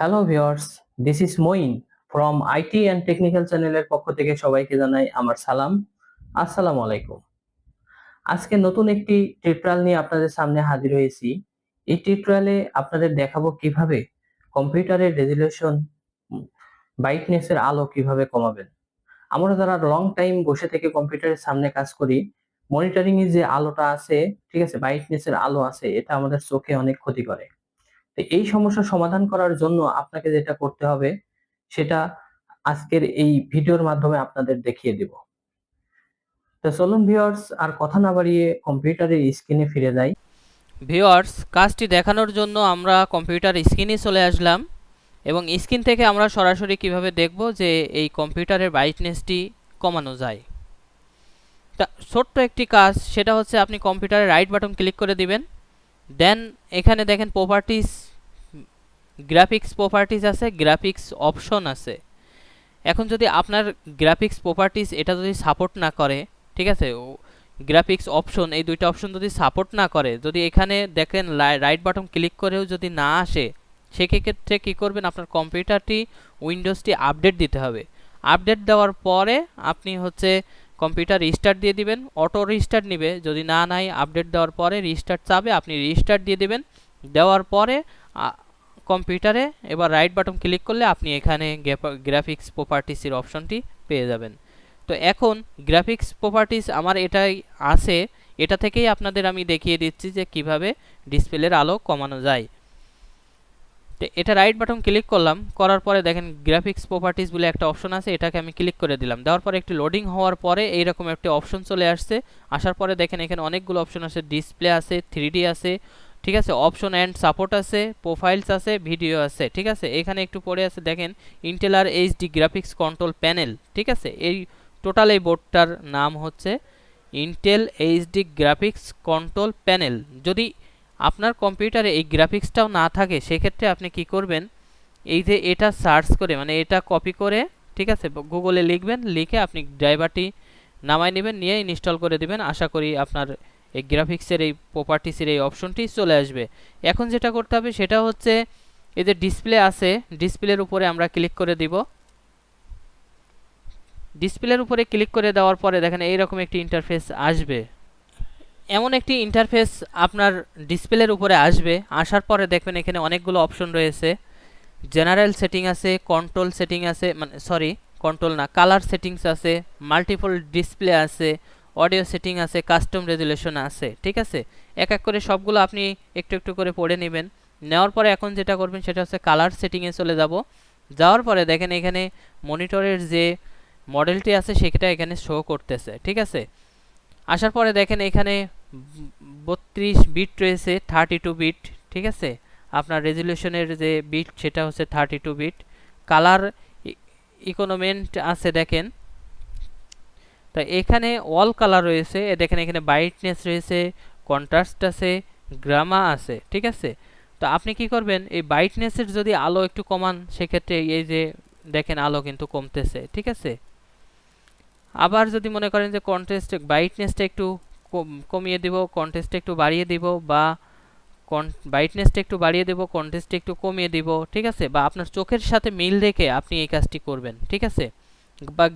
Hello viewers this is Moin from IT and technical চ্যানেলের পক্ষ থেকে সবাইকে জানাই আমার সালাম। আসসালামু আলাইকুম। আজকে নতুন একটি টিউটোরিয়াল নিয়ে আপনাদের সামনে হাজির হয়েছি। এই টিউটোরিয়ালে আপনাদের দেখাবো কীভাবে কম্পিউটারের রেজুলেশন ব্রাইটনেসের আলো কীভাবে কমাবেন। আমরা যারা লং টাইম বসে থেকে কম্পিউটারের সামনে কাজ করি মনিটরিং যে আলোটা আছে, ঠিক আছে ব্রাইটনেসের আলো আছে, এটা আমাদের চোখে অনেক ক্ষতি করে। তো এই সমস্যার সমাধান করার জন্য আপনাকে যেটা করতে হবে, সেটা আজকের এই ভিডিওর মাধ্যমে আপনাদের দেখিয়ে দেব। তো চলুন ভিউয়ার্স, আর কথা না বাড়িয়ে কম্পিউটারের স্ক্রিনে ফিরে যাই। ভিউয়ার্স, কাজটি দেখানোর জন্য আমরা কম্পিউটার স্ক্রিনে চলে আসলাম এবং স্ক্রিন থেকে আমরা সরাসরি কীভাবে দেখব যে এই কম্পিউটারের ব্রাইটনেসটি কমানো যায়। তা ছোট্ট একটি কাজ, সেটা হচ্ছে আপনি কম্পিউটারে রাইট বাটন ক্লিক করে দিবেন। দেন এখানে দেখেন প্রপার্টিস গ্রাফিক্স প্রপার্টিস আছে গ্রাফিক্স অপশন আছে। এখন যদি আপনার গ্রাফিক্স প্রপার্টিস এটা যদি সাপোর্ট না করে, ঠিক আছে গ্রাফিক্স অপশন এই দুইটা অপশন যদি সাপোর্ট না করে, যদি এখানে দেখেন রাইট বাটন ক্লিক করেও যদি না আসে, সেক্ষেত্রে কী করবেন, আপনার কম্পিউটারটি, উইন্ডোজটি আপডেট দিতে হবে। আপডেট দেওয়ার পরে আপনি হচ্ছে কম্পিউটার রিস্টার্ট দিয়ে দিবেন অটো রিস্টার্ট নেবে, যদি না নাই আপডেট দেওয়ার পরে রিস্টার্ট চাবে, আপনি রিস্টার্ট দিয়ে দিবেন। দেওয়ার পরে কম্পিউটারে এবার রাইট বাটন ক্লিক করলে আপনি এখানে গ্রাফিক্স প্রপার্টিসের অপশনটি পেয়ে যাবেন। তো এখন গ্রাফিক্স প্রপার্টিস আমার এটাই আছে, এটা থেকেই আপনাদের আমি দেখিয়ে দিচ্ছি যে কীভাবে ডিসপ্লের আলো কমানো যায়। তো এটা রাইট বাটন ক্লিক করলাম, করার পরে দেখেন গ্রাফিক্স প্রপার্টিস বলে একটা অপশন আছে, এটাকে আমি ক্লিক করে দিলাম। দেওয়ার পরে একটি লোডিং হওয়ার পরে এইরকম একটি অপশন চলে আসছে। আসার পরে দেখেন এখানে অনেকগুলো অপশন আছে ডিসপ্লে আছে থ্রি আছে ঠিক আছে? অপশন অ্যান্ড সাপোর্ট আছে প্রোফাইলস আছে ভিডিও আছে, ঠিক আছে? এখানে একটু পরে আছে, দেখেন ইন্টেলার এইচডি গ্রাফিক্স কন্ট্রোল প্যানেল ঠিক আছে? এই টোটাল এই বোর্ডটার নাম হচ্ছে Intel HD graphics control panel যদি আপনার কম্পিউটারে এই গ্রাফিক্সটাও না থাকে, সেক্ষেত্রে আপনি কি করবেন? এই যে এটা সার্চ করে মানে এটা কপি করে, ঠিক আছে? গুগলে লিখবেন, লিখে আপনি ড্রাইভারটি নামাই নেবেন, নিয়ে ইনস্টল করে দিবেন। আশা করি আপনার এই গ্রাফিক্সের এই প্রপার্টিসের এই অপশনটি চলে আসবে। এখন যেটা করতে হবে সেটা হচ্ছে, এই যে ডিসপ্লে আছে ডিসপ্লের উপরে আমরা ক্লিক করে দিব। ডিসপ্লের উপরে ক্লিক করে দেওয়ার পরে দেখেন এইরকম একটি ইন্টারফেস আসবে। এমন একটি ইন্টারফেস আপনার ডিসপ্লের উপরে আসবে। আসার পরে দেখবেন এখানে অনেকগুলো অপশন রয়েছে। জেনারেল সেটিং আছে কন্ট্রোল সেটিং আছে মানে সরি কন্ট্রোল না কালার সেটিংস আছে মাল্টিপল ডিসপ্লে আছে অডিও সেটিং আছে কাস্টম রেজুলেশন আছে, ঠিক আছে? এক এক করে সবগুলো আপনি একটু একটু করে পড়ে নেবেন। নেওয়ার পরে এখন যেটা করবেন সেটা হচ্ছে কালার সেটিংয়ে চলে যাব। যাওয়ার পরে দেখেন এখানে মনিটরের যে মডেলটি আছে সেটা এখানে শো করতেছে, ঠিক আছে? আসার পরে দেখেন এখানে বত্রিশ বিট রয়েছে থার্টি টু বিট ঠিক আছে? আপনার রেজুলেশনের যে বিট সেটা হচ্ছে thirty two bit colour enhancement আছে দেখেন। তো এখানে অল কালার রয়েছে দেখেন এখানে ব্রাইটনেস রয়েছে কন্ট্রাস্ট আছে গ্রামা আছে, ঠিক আছে? তো আপনি কি করবেন, এই ব্রাইটনেসের যদি আলো একটু কমান, সেক্ষেত্রে এই যে দেখেন আলো কিন্তু কমতেছে, ঠিক আছে? আবার যদি মনে করেন যে কন্টেস্ট ব্রাইটনেসটা একটু কমিয়ে দিব কন্টেস্টটা একটু বাড়িয়ে দিব বা ব্রাইটনেসটা একটু বাড়িয়ে দেব কন্টেস্টটা একটু কমিয়ে দিব, ঠিক আছে? বা আপনার চোখের সাথে মিল রেখে আপনি এই কাজটি করবেন, ঠিক আছে? বা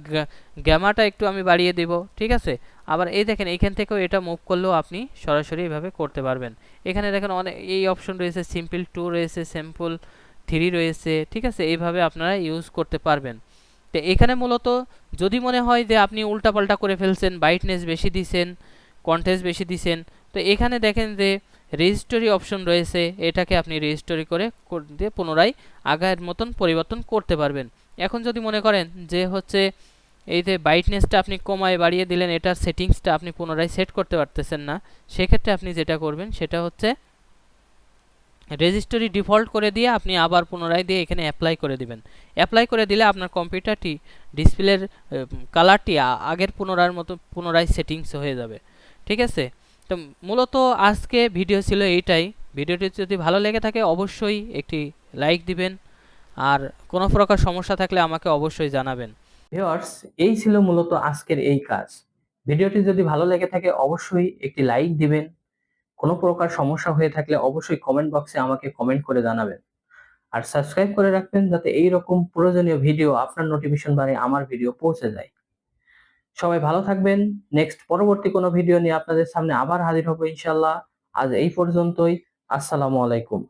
গ্যামাটা একটু আমি বাড়িয়ে দিব, ঠিক আছে? আবার এই দেখেন, এইখান থেকেও এটা মুভ করলেও আপনি সরাসরি এভাবে করতে পারবেন। এখানে দেখেন অনেক, এই অপশন রয়েছে সিম্পল টু রয়েছে সিম্পল থ্রি রয়েছে, ঠিক আছে? এইভাবে আপনারা ইউজ করতে পারবেন। তো এখানে মূলত যদি মনে হয় যে আপনি উল্টাপাল্টা করে ফেলছেন ব্রাইটনেস বেশি দিছেন কন্টেস্ট বেশি দিছেন, তো এখানে দেখেন যে রেজিস্টরি অপশন রয়েছে, এটাকে আপনি রেজিস্টরি করে দিয়ে পুনরায় আগের মতন পরিবর্তন করতে পারবেন। এখন যদি মনে করেন যে হচ্ছে এই যে ব্রাইটনেসটা আপনি কমায় বাড়িয়ে দিলেন এটার সেটিংসটা আপনি পুনরায় সেট করতে পারতেছেন না, সেক্ষেত্রে আপনি যেটা করবেন সেটা হচ্ছে রেজিস্টরি ডিফল্ট করে দিয়ে আপনি আবার পুনরায় দিয়ে এখানে অ্যাপ্লাই করে দিবেন। অ্যাপ্লাই করে দিলে আপনার কম্পিউটারটি ডিসপ্লের কালারটি আগের পুনরায়ের মতো পুনরায় সেটিংস হয়ে যাবে। ঠিক আছে? তো মূলত আজকে ভিডিও ছিল এইটাই। ভিডিওটি যদি ভালো লেগে থাকে অবশ্যই একটি লাইক দিবেন। আর কোনো প্রকার সমস্যা থাকলে আমাকে অবশ্যই জানাবেন। ভিউয়ার্স, এই ছিল মূলত আজকের এই কাজ। ভিডিওটি যদি ভালো লেগে থাকে, অবশ্যই একটি লাইক দিবেন। কোনো প্রকার সমস্যা হয়ে থাকলে অবশ্যই কমেন্ট বক্সে আমাকে কমেন্ট করে জানাবেন। আর সাবস্ক্রাইব করে রাখবেন যাতে এই রকম প্রয়োজনীয় ভিডিও আপনার নোটিফিকেশন বারে আমার ভিডিও পৌঁছে যায়। সবাই ভালো থাকবেন। নেক্সট পরবর্তী কোনো ভিডিও নিয়ে আপনাদের সামনে আবার হাজির হব ইনশাল্লাহ আজ এই পর্যন্তই। আসসালামু আলাইকুম।